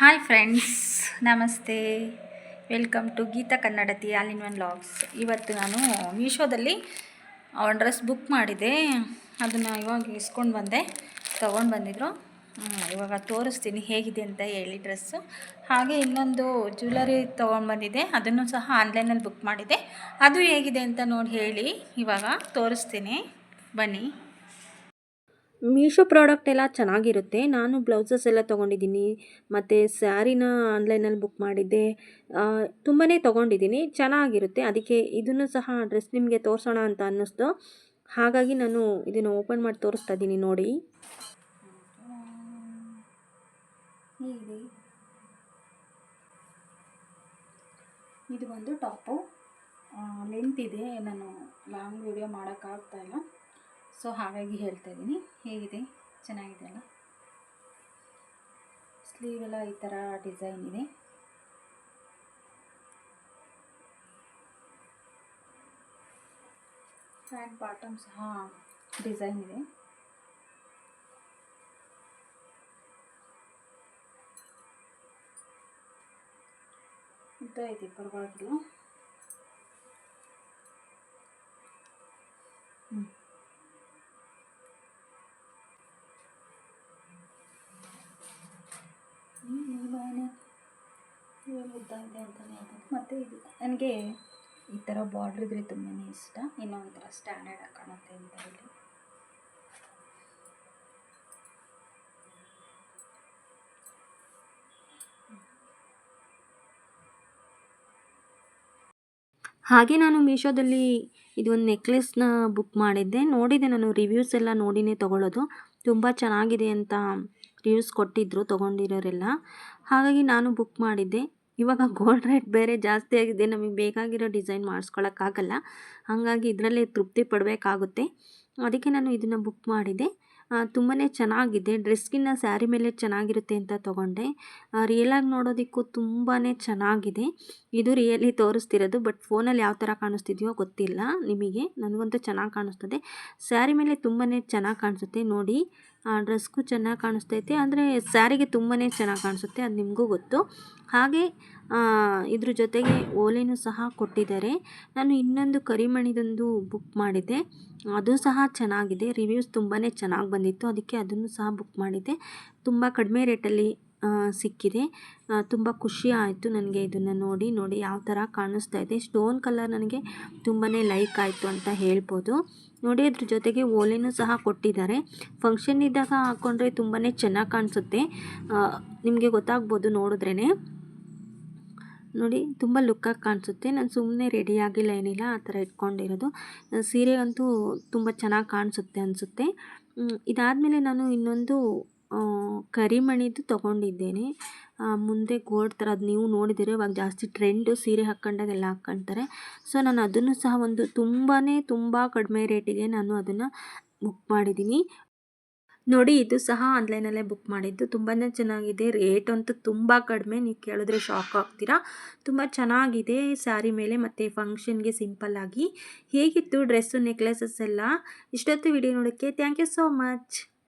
Hi friends ನಮಸ್ತೆ. Welcome to Geetha Kannadathi all in one vlogs ಇವತ್ತು ನಾನು ಮೀಶೋದಲ್ಲಿ ಒಂದು ಡ್ರೆಸ್ ಬುಕ್ ಮಾಡಿದೆ. ಅದನ್ನು ಇವಾಗ ಇಸ್ಕೊಂಡು ಬಂದೆ. ತೊಗೊಂಡು ಬಂದಿದ್ರು. ಇವಾಗ ತೋರಿಸ್ತೀನಿ ಹೇಗಿದೆ ಅಂತ ಹೇಳಿ ಡ್ರೆಸ್ಸು ಹಾಗೆ ಇನ್ನೊಂದು ಜ್ಯುವೆಲರಿ ತೊಗೊಂಡು ಬಂದಿದೆ. ಅದನ್ನು ಸಹ ಆನ್ಲೈನಲ್ಲಿ ಬುಕ್ ಮಾಡಿದೆ. ಅದು ಹೇಗಿದೆ ಅಂತ ನೋಡಿ ಹೇಳಿ ಇವಾಗ ತೋರಿಸ್ತೀನಿ. ಬನ್ನಿ. ಮೀಶೋ ಪ್ರಾಡಕ್ಟ್ ಎಲ್ಲ ಚೆನ್ನಾಗಿರುತ್ತೆ. ನಾನು ಬ್ಲೌಸಸ್ ಎಲ್ಲ ತೊಗೊಂಡಿದ್ದೀನಿ. ಮತ್ತು ಸ್ಯಾರಿನ ಆನ್ಲೈನಲ್ಲಿ ಬುಕ್ ಮಾಡಿದ್ದೆ. ತುಂಬಾ ತೊಗೊಂಡಿದ್ದೀನಿ. ಚೆನ್ನಾಗಿರುತ್ತೆ. ಅದಕ್ಕೆ ಇದನ್ನು ಸಹ ಡ್ರೆಸ್ ನಿಮಗೆ ತೋರಿಸೋಣ ಅಂತ ಅನ್ನಿಸ್ತು. ಹಾಗಾಗಿ ನಾನು ಇದನ್ನು ಓಪನ್ ಮಾಡಿ ತೋರಿಸ್ತಾ ಇದ್ದೀನಿ ನೋಡಿ. ಇದು ಒಂದು ಟಾಪು. ಲೆಂತ್ ಇದೆ. ನಾನು ಲಾಂಗ್ ವಿಡಿಯೋ ಮಾಡೋಕ್ಕಾಗ್ತಾ ಇಲ್ಲ. ಸೊ ಹಾಗಾಗಿ ಹೇಳ್ತಾ ಇದ್ದೀನಿ. ಹೇಗಿದೆ? ಚೆನ್ನಾಗಿದೆ ಅಲ್ಲ ಸ್ಲೀವ್ ಎಲ್ಲ ಈ ಥರ ಡಿಸೈನ್ ಇದೆ. ಪ್ಯಾಂಟ್ ಬಾಟಮ್ ಸಹ ಡಿಸೈನ್ ಇದೆ. ಉದ್ದ ಇದೆ, ಪರವಾಗಿಲ್ಲ. ಹ್ಞೂ ಉದ್ದ ಇದೆ ಅಂತಲೇ ಹೇಳ್ಬೋದು ಮತ್ತು ಇದು ನನಗೆ ಈ ಥರ ಬಾರ್ಡ್ರ್ ಇದ್ರೆ ತುಂಬಾ ಇಷ್ಟ. ಇನ್ನೊಂದು ಒಂಥರ ಸ್ಟ್ಯಾಂಡರ್ಡ್ ಕಾಣುತ್ತೆ ಅಂತ ಹೇಳಿ. ಹಾಗೆ ನಾನು ಮೀಶೋದಲ್ಲಿ ಇದೊಂದು ನೆಕ್ಲೆಸ್ನ ಬುಕ್ ಮಾಡಿದ್ದೆ. ನೋಡಿದೆ ನಾನು, ರಿವ್ಯೂಸ್ ಎಲ್ಲ ನೋಡಿನೇ ತೊಗೊಳ್ಳೋದು. ತುಂಬ ಚೆನ್ನಾಗಿದೆ ಅಂತ ರಿವ್ಯೂಸ್ ಕೊಟ್ಟಿದ್ದರು ತೊಗೊಂಡಿರೋರೆಲ್ಲ. ಹಾಗಾಗಿ ನಾನು ಬುಕ್ ಮಾಡಿದ್ದೆ. ಇವಾಗ ಗೋಲ್ಡ್ ರೇಟ್ ಬೇರೆ ಜಾಸ್ತಿ ಆಗಿದೆ, ನಮಗೆ ಬೇಕಾಗಿರೋ ಡಿಸೈನ್ ಮಾಡಿಸ್ಕೊಳಕ್ಕಾಗಲ್ಲ. ಹಾಗಾಗಿ ಇದರಲ್ಲೇ ತೃಪ್ತಿ ಪಡಬೇಕಾಗುತ್ತೆ. ಅದಕ್ಕೆ ನಾನು ಇದನ್ನು ಬುಕ್ ಮಾಡಿದೆ. ತುಂಬಾ ಚೆನ್ನಾಗಿದೆ. ಡ್ರೆಸ್ಗಿನ್ನ ಸ್ಯಾರಿ ಮೇಲೆ ಚೆನ್ನಾಗಿರುತ್ತೆ ಅಂತ ತೊಗೊಂಡೆ. ರಿಯಲಾಗಿ ನೋಡೋದಕ್ಕೂ ತುಂಬಾ ಚೆನ್ನಾಗಿದೆ. ಇದು ರಿಯಲಿ ತೋರಿಸ್ತಿರೋದು ಬಟ್ ಫೋನಲ್ಲಿ ಯಾವ ಥರ ಕಾಣಿಸ್ತಿದೆಯೋ ಗೊತ್ತಿಲ್ಲ ನಿಮಗೆ. ನನಗಂತೂ ಚೆನ್ನಾಗಿ ಕಾಣಿಸ್ತದೆ. ಸ್ಯಾರಿ ಮೇಲೆ ತುಂಬಾ ಚೆನ್ನಾಗಿ ಕಾಣಿಸುತ್ತೆ. ನೋಡಿ ಡ್ರೆಸ್ಗೂ ಚೆನ್ನಾಗಿ ಕಾಣಿಸ್ತೈತೆ. ಅಂದರೆ ಸ್ಯಾರಿಗೆ ತುಂಬಾ ಚೆನ್ನಾಗಿ ಕಾಣಿಸುತ್ತೆ. ಅದು ನಿಮಗೂ ಗೊತ್ತು. ಹಾಗೆ ಇದ್ರ ಜೊತೆಗೆ ಓಲೆನೂ ಸಹ ಕೊಟ್ಟಿದ್ದಾರೆ. ನಾನು ಇನ್ನೊಂದು ಕರಿಮಣಿದೊಂದು ಬುಕ್ ಮಾಡಿದ್ದೆ. ಅದು ಸಹ ಚೆನ್ನಾಗಿದೆ. ರಿವ್ಯೂಸ್ ತುಂಬಾ ಚೆನ್ನಾಗಿ ಬಂದಿತ್ತು. ಅದಕ್ಕೆ ಅದನ್ನು ಸಹ ಬುಕ್ ಮಾಡಿದ್ದೆ. ತುಂಬ ಕಡಿಮೆ ರೇಟಲ್ಲಿ ಸಿಕ್ಕಿದೆ. ತುಂಬ ಖುಷಿ ಆಯಿತು ನನಗೆ ಇದನ್ನು ನೋಡಿ ನೋಡಿ ಯಾವ ಥರ ಕಾಣಿಸ್ತಾ ಇದೆ. ಸ್ಟೋನ್ ಕಲರ್ ನನಗೆ ತುಂಬಾ ಲೈಕ್ ಆಯಿತು ಅಂತ ಹೇಳ್ಬೋದು. ನೋಡಿ ಅದ್ರ ಜೊತೆಗೆ ಓಲೆನೂ ಸಹ ಕೊಟ್ಟಿದ್ದಾರೆ. ಫಂಕ್ಷನ್ ಇದ್ದಾಗ ಹಾಕ್ಕೊಂಡ್ರೆ ತುಂಬಾ ಚೆನ್ನಾಗಿ ಕಾಣಿಸುತ್ತೆ. ನಿಮಗೆ ಗೊತ್ತಾಗ್ಬೋದು ನೋಡಿದ್ರೇ ನೋಡಿ, ತುಂಬ ಲುಕ್ಕಾಗಿ ಕಾಣಿಸುತ್ತೆ. ನಾನು ಸುಮ್ಮನೆ ರೆಡಿ ಆಗಿಲ್ಲ, ಏನಿಲ್ಲ, ಆ ಥರ ಇಟ್ಕೊಂಡಿರೋದು. ಸೀರೆ ಅಂತೂ ತುಂಬ ಚೆನ್ನಾಗಿ ಕಾಣಿಸುತ್ತೆ ಅನಿಸುತ್ತೆ. ಇದಾದಮೇಲೆ ನಾನು ಇನ್ನೊಂದು ಕರಿಮಣಿದು ತೊಗೊಂಡಿದ್ದೇನೆ. ಮುಂದೆ ಗೋಲ್ಡ್ ಥರ ಅದು ನೀವು ನೋಡಿದಿರೋ ಇವಾಗ ಜಾಸ್ತಿ ಟ್ರೆಂಡು ಸೀರೆ ಹಾಕ್ಕೊಂಡಾಗೆಲ್ಲ ಹಾಕ್ಕೊಂತಾರೆ ಸೊ, ನಾನು ಅದನ್ನು ಸಹ ಒಂದು ತುಂಬಾ ತುಂಬ ಕಡಿಮೆ ರೇಟಿಗೆ ನಾನು ಅದನ್ನು ಬುಕ್ ಮಾಡಿದ್ದೀನಿ. ನೋಡಿ, ಇದು ಸಹ ಆನ್ಲೈನಲ್ಲೇ ಬುಕ್ ಮಾಡಿದ್ದು. ತುಂಬಾ ಚೆನ್ನಾಗಿದೆ. ರೇಟ್ ಅಂತೂ ತುಂಬ ಕಡಿಮೆ. ನೀವು ಕೇಳಿದ್ರೆ ಶಾಕ್ ಆಗ್ತೀರಾ. ತುಂಬ ಚೆನ್ನಾಗಿದೆ ಸ್ಯಾರಿ ಮೇಲೆ ಮತ್ತು ಫಂಕ್ಷನ್ಗೆ ಸಿಂಪಲ್ಲಾಗಿ ಹೇಗಿತ್ತು ಡ್ರೆಸ್ಸು ನೆಕ್ಲೆಸಸ್ ಎಲ್ಲ ಇಷ್ಟೊತ್ತು ವಿಡಿಯೋ ನೋಡೋಕ್ಕೆ ಥ್ಯಾಂಕ್ ಯು ಸೋ ಮಚ್.